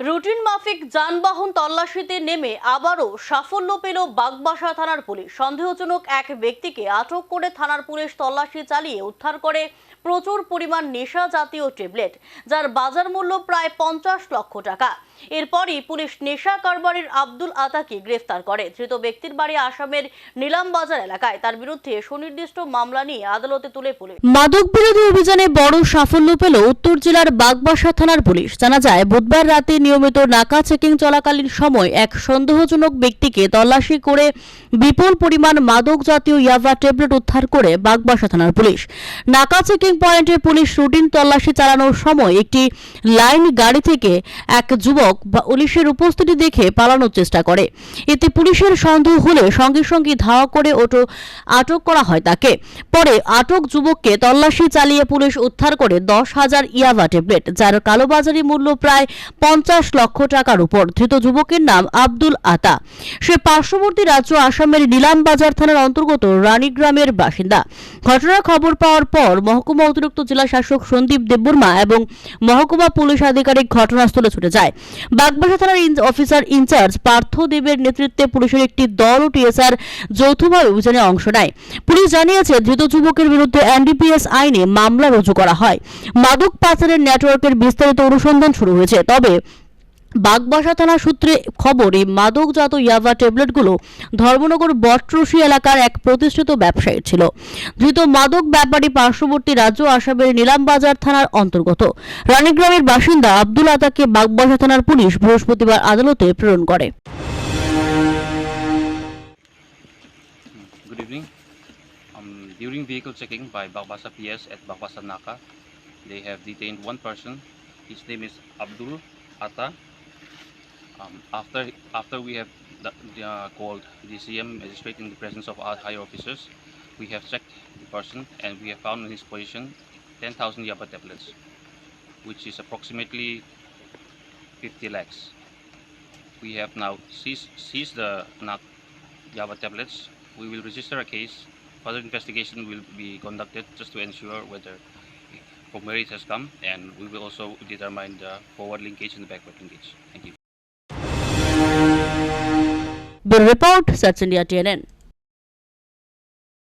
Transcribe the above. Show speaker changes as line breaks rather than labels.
Routine মাফিক যানবাহন তল্লাশিতে নেমে আবারও সাফল্য পেল বাগবাসা থানার পুলিশ। সন্দেহজনক এক ব্যক্তিকে আটক করে থানার পুলিশ তল্লাশি চালিয়ে উদ্ধার করে প্রচুর পরিমাণ নেশা জাতীয় ট্যাবলেট, যার বাজার মূল্য প্রায় পঞ্চাশ লক্ষ টাকা। এরপরই পুলিশ নেশা কারবারির আব্দুল আতাকে গ্রেফতার করে। ধৃত ব্যক্তির বাড়ি আসামের নিলামবাজার এলাকায়। তার বিরুদ্ধে সুনির্দিষ্ট মামলা নিয়ে আদালতে তুলে পুলিশ। মাদক বিরোধী অভিযানে বড় সাফল্য পেল উত্তর জেলার বাগবাসা থানার পুলিশ। জানা যায়, বুধবার রাতে নিয়মিত নাকা চেকিং চলাকালীন সময় এক সন্দেহজনক ব্যক্তিকে তল্লাশি করে বিপুল পরিমাণ মাদক জাতীয় ইয়াবা ট্যাবলেট উদ্ধার করে বাগবাসা থানার পুলিশ। নাকা চেকিং পয়েন্টে পুলিশ রুটিন তল্লাশি চালানোর সময় একটি লাইন গাড়ি থেকে এক যুবক পুলিশের উপস্থিতি দেখে পালানোর চেষ্টা করে। এতে পুলিশের সন্দেহ হলে সঙ্গে সঙ্গে ধাওয়া করে ওটো আটক করা হয় তাকে। পরে আটক যুবককে তল্লাশি চালিয়ে পুলিশ উদ্ধার করে দশ হাজার ইয়াবা ট্যাবলেট, যার কালোবাজারি মূল্য প্রায় পঞ্চাশ লক্ষ টাকার উপর। ধৃত যুবকের নাম আব্দুল আতা। সে পার্শ্ববর্তী রাজ্য আসামের নিলামবাজার থানার অন্তর্গত রানীগ্রামের বাসিন্দা। ঘটনার খবর পাওয়ার পর মহকুমা অতিরিক্ত জেলা শাসক সন্দীপ দেববর্মা এবং মহকুমা পুলিশ আধিকারিক ঘটনাস্থলে ছুটে যায়। বাগবাসা থানার অফিসার ইনচার্জ পার্থ দেবের নেতৃত্বে পুলিশের একটি দল ও টিএসআর যৌথভাবে অভিযানে অংশ নেয়। পুলিশ জানিয়েছে, ধৃত যুবকের বিরুদ্ধে এনডিপিএস আইনে মামলা রুজু করা হয়। মাদক পাচারের নেটওয়ার্কের বিস্তারিত অনুসন্ধান শুরু হয়েছে। তবে বাগবাসা থানা সূত্রে খবর মাদকজাত ইয়াবা ট্যাবলেটগুলো ধর্মনগর বটরশি এলাকার এক প্রতিষ্ঠিত ব্যবসায়ী ছিল ধৃত মাদক ব্যাপারী পার্শ্ববর্তী রাজ্য আসামের নিলামবাজার থানার অন্তর্গত রানীগ্রামের বাসিন্দা আব্দুল আতাকে বাগবাসা থানার পুলিশ বৃহস্পতিবার আদালতে প্রেরণ করে.
Um, during vehicle checking by Bagbasa PS at Bagbasa Naka, they have detained one person. His name is Abdul Atta. Um, after after we have the, the, uh, called the CM magistrate in the presence of our higher officers, we have checked the person and we have found in his position 10,000 Yaba tablets, which is approximately 50 lakhs. We have now seized, seized the NAC Java tablets. We will register a case. Further investigation will be conducted just to ensure whether from where it has come, and we will also determine the forward linkage and the backward linkage. Thank you.
The Report, Such India TNN.